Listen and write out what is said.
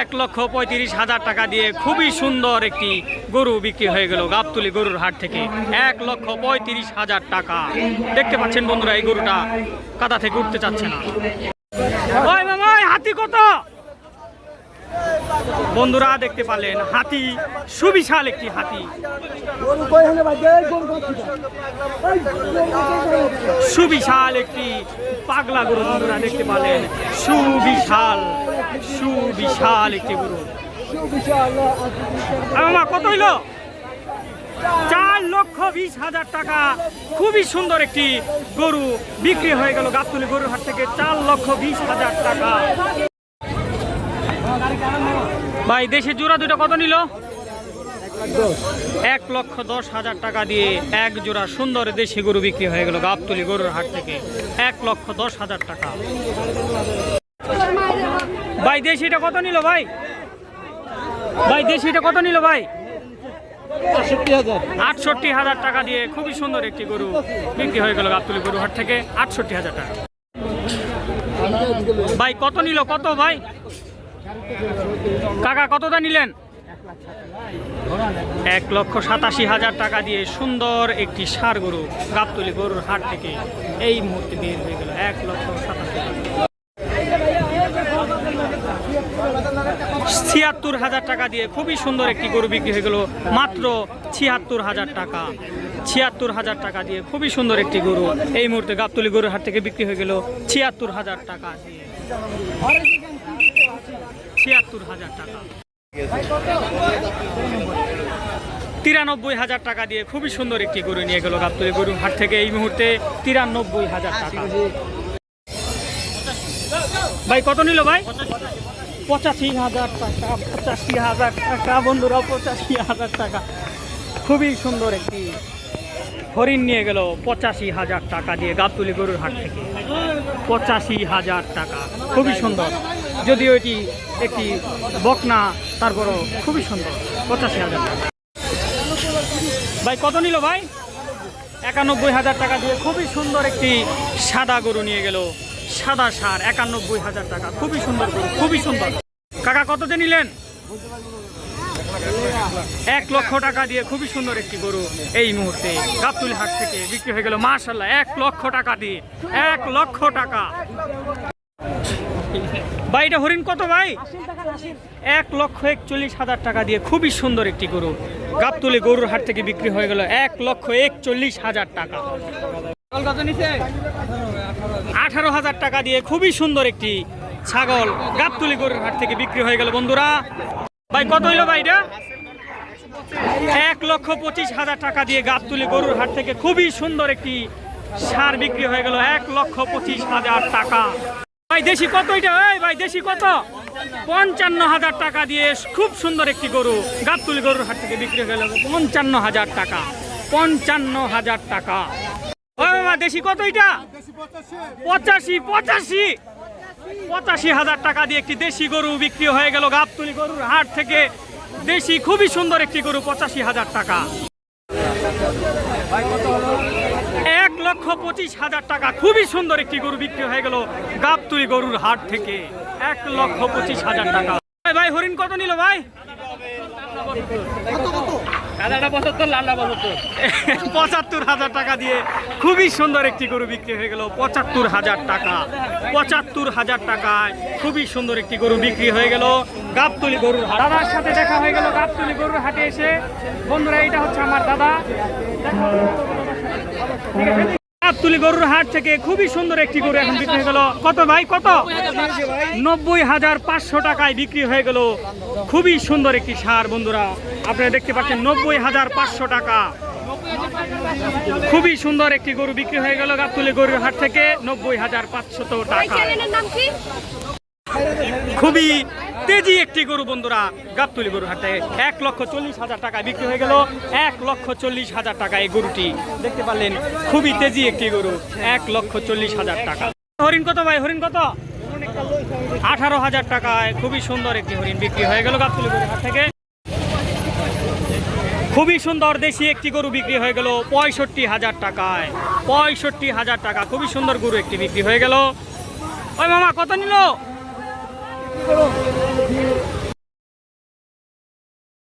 এক লক্ষ পঁয়ত্রিশ হাজার টাকা দিয়ে খুবই সুন্দর একটি গরু বিক্রি হয়ে গেল গাবতুলি গরুর হাট থেকে। এক লক্ষ পঁয়ত্রিশ হাজার টাকা। দেখতে পাচ্ছেন বন্ধুরা, এই গরুটা কাদা থেকে উঠতে চাচ্ছে না। হাতি কত? বন্ধুরা দেখতে পারলেন, হাতি, সুবিশাল একটি হাতি। সুবিশাল একটি পাগলা গরু বন্ধুরা দেখতে পারলেন। সুবিশাল সুবিশাল একটি গরু। আর মামা, কত হইল? চার লক্ষ বিশ হাজার টাকা। খুবই সুন্দর একটি গরু বিক্রি হয়ে গেল গাবতলি গরুর হাট থেকে। চার লক্ষ বিশ হাজার টাকা। ভাই, দেশে জোড়া দুটো কত নিল? এক লক্ষ দশ হাজার টাকা দিয়ে এক জোড়া সুন্দর দেশি গরু বিক্রি হয়ে গেল গাবতলি গরুর হাট থেকে। এক লক্ষ দশ হাজার টাকা। ভাই, দেশিটা কত নিল ভাই? ভাই, দেশিটা কত নিল ভাই? আটষট্টি হাজার টাকা দিয়ে খুবই সুন্দর একটি গরু বিক্রি হয়ে গেল গাবতলি গরু হাট থেকে, আটষট্টি হাজার টাকা। ভাই, কত নিল? কত ভাই? কাকা, কতটা নিলেন? এক লক্ষ সাতাশি হাজার টাকা দিয়ে সুন্দর একটি সার গরু গাবতলি গরুর হাট থেকে এই মুহূর্তে বের হয়ে গেল। এক লক্ষ সাতাশি ছিয়াত্তর হাজার টাকা দিয়ে খুবই সুন্দর একটি গরু বিক্রি হয়ে গেল। মাত্র ছিয়াত্তর হাজার টাকা। ছিয়াত্তর হাজার টাকা দিয়ে খুবই সুন্দর একটি গরু এই মুহূর্তে গাবতলি গরুর হাট থেকে বিক্রি হয়ে গেল। ছিয়াত্তর হাজার টাকা দিয়ে। হাজার টাকা। তিরানব্বই হাজার টাকা দিয়ে খুবই সুন্দর একটি গরু নিয়ে গেল গাবতলি গরুর হাট থেকে। এই মুহূর্তে তিরানব্বই হাজার টাকা। ভাই, কত নিল ভাই? পঁচাশি হাজার টাকা, পঁচাশি হাজার টাকা। বন্ধুরা পঁচাশি হাজার টাকা। খুবই সুন্দর একটি হরিণ নিয়ে গেল পঁচাশি হাজার টাকা দিয়ে গাবতলি গরুর হাট থেকে। পঁচাশি হাজার টাকা। খুবই সুন্দর। যদিও এটি একটি বকনা, তারপরও খুবই সুন্দর। পঁচাশি হাজার ভাই, কত নিল ভাই? একানব্বই হাজার টাকা দিয়ে খুবই সুন্দর একটি সাদা গরু নিয়ে গেল। সাদা সার, একানব্বই হাজার টাকা। খুবই সুন্দর গরু, খুবই সুন্দর। কাকা কততে নিলেন? এক লক্ষ টাকা দিয়ে খুবই সুন্দর একটি গরু এই মুহূর্তে গাবতুল হাট থেকে বিক্রি হয়ে গেল। মার্শাল্লাহ এক লক্ষ টাকা দিয়ে, এক লক্ষ টাকা। ভাই এটা হরিণ কত ভাই? এক লক্ষ একচল্লিশ হাজার টাকা দিয়ে খুবই সুন্দর একটি গরু। গাবতুলি গরুর হাট থেকে বিক্রি হয়ে গেল এক লক্ষ একচল্লিশ হাজার টাকা। আঠারো হাজার টাকা দিয়ে খুবই সুন্দর একটি ছাগল গাবতুলি গরুর হাট থেকে বিক্রি হয়ে গেল বন্ধুরা। ভাই কত হইল ভাই এটা? এক লক্ষ পঁচিশ হাজার টাকা দিয়ে গাবতুলি গরুর হাট থেকে খুবই সুন্দর একটি সার বিক্রি হয়ে গেল এক লক্ষ পঁচিশ হাজার টাকা। ভাই, দেশি কত এটা? এই ভাই, দেশি কত? পঞ্চান্ন হাজার টাকা দিয়ে খুব সুন্দর একটি গরু, গাবতুলি গরুর হাট থেকে বিক্রি হয়ে গেল। পঞ্চান্ন হাজার টাকা, পঞ্চান্ন হাজার টাকা। দেশি কত এটা? পঁচাশি পঁচাশি। পঁচাশি হাজার টাকা দিয়ে একটি দেশি গরু বিক্রি হয়ে গেল গাবতুলি গরুর হাট থেকে। দেশি খুবই সুন্দর একটি গরু, পঁচাশি হাজার টাকা। লক্ষ পঁচিশ হাজার টাকা। খুবই সুন্দর একটি গরু বিক্রি হয়ে গেল গাবতুলি গরুর হাট থেকে। এক লক্ষ পঁচিশ হাজার টাকা। ভাই, ভাই হরিণ কত নিল ভাই? পঁচাত্তর হাজার টাকা দিয়ে খুবই সুন্দর একটি গরু বিক্রি হয়ে গেল পঁচাত্তর হাজার টাকা। পঁচাত্তর হাজার টাকায় খুবই সুন্দর একটি গরু বিক্রি হয়ে গেল গাবতলি গরুর দাদার সাথে দেখা হয়ে গেল গাবতলি গরুর হাটে এসে। বন্ধুরা এটা হচ্ছে আমার দাদা। গাবতলি গরুর হাট থেকে খুবই সুন্দর একটি গরু এখন বিক্রি হয়ে গেল। কত ভাই, কত? নব্বই হাজার পাঁচশো টাকায় বিক্রি হয়ে গেল। খুবই সুন্দর একটি সার, বন্ধুরা। আপনারা দেখতে পাচ্ছেন নব্বই হাজার পাঁচশো টাকা। খুবই সুন্দর একটি গরু বিক্রি হয়ে গেল গাবতলি গরুর হাট থেকে, নব্বই হাজার পাঁচশত টাকা খুবই তেজি একটি গরু বন্ধুরা, গাবতলি গরুর হাটে এক লক্ষ চল্লিশ হাজার টাকায় বিক্রি হয়ে গেল। এক লক্ষ চল্লিশ হাজার টাকা এই গরুটি। দেখতে পারলেন, খুবই তেজি একটি গরু, এক লক্ষ চল্লিশ হাজার টাকা। হরিণ কত ভাই, হরিণ কত? আঠারো হাজার টাকায় খুবই সুন্দর একটি হরিণ বিক্রি হয়ে গেল গাবতলি গরুর হাট থেকে। খুবই সুন্দর দেশি একটি গরু বিক্রি হয়ে গেল পঁয়ষট্টি হাজার টাকায়। পঁয়ষট্টি হাজার টাকা, খুবই সুন্দর গরু একটি বিক্রি হয়ে গেল। ওই মামা, কত নিল? করো?